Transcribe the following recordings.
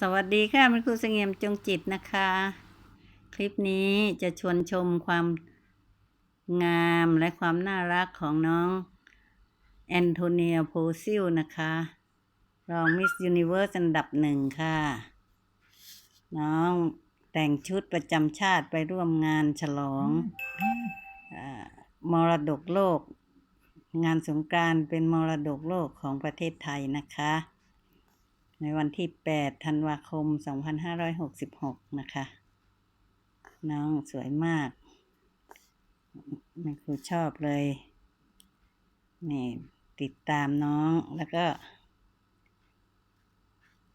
สวัสดีค่ะคุณครูเสงี่ยมจงจิตนะคะ คลิปนี้จะชวนชมความงามและความน่ารักของน้องแอนโทเนียโพซิลนะคะ รองมิสยูนิเว r ร์สอันดับหนึ่งค่ะ น้องแต่งชุดประจำชาติไปร่วมงานฉลองอมรดกโลก งานสงกรานต์เป็นมรดกโลกของประเทศไทยนะคะ ในวันที่ 8 ธันวาคม 2566 นะคะ น้องสวยมากแม่ครูชอบเลย นี่ติดตามน้องแล้วก็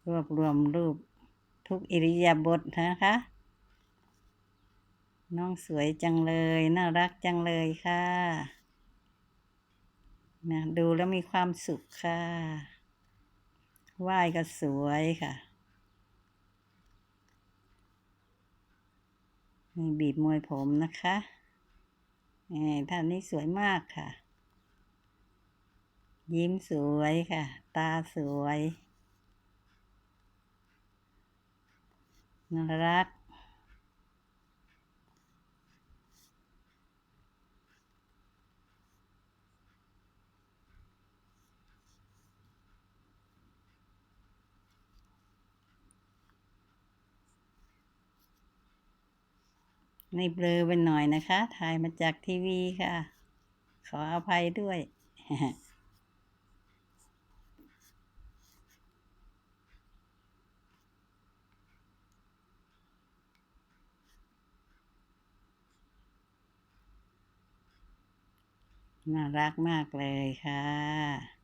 รวบรวมรูปทุกอิริยาบถนะคะ น้องสวยจังเลย น่ารักจังเลยค่ะนะดูแล้วมีความสุขค่ะ ไหว้ก็สวยค่ะนี่บีบมวยผมนะคะนี่ท่านนี้สวยมากค่ะ ยิ้มสวยค่ะ ตาสวยน่ารัก ในเบลอไปหน่อยนะคะ ถ่ายมาจากทีวีค่ะ ขออภัยด้วย น่ารักมากเลยค่ะ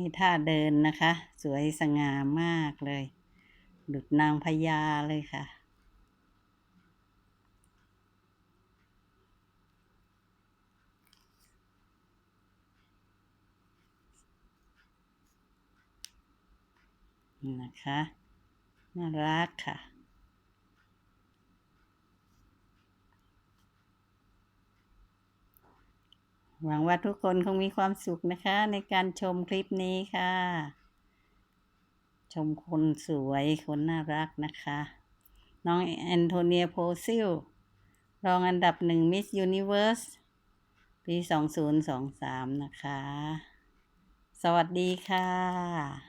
นี่ท่าเดินนะคะ สวยสง่ามากเลย ดุดนางพญาเลยค่ะนี่นะคะ น่ารักค่ะ หวังว่าทุกคนคงมีความสุขนะคะ ในการชมคลิปนี้ค่ะ ชมคนสวยคนน่ารักนะคะ น้องแอนโทเนียโพซิล รองอันดับหนึ่งมิสยูนิเวิร์สปี 2023 นะคะ สวัสดีค่ะ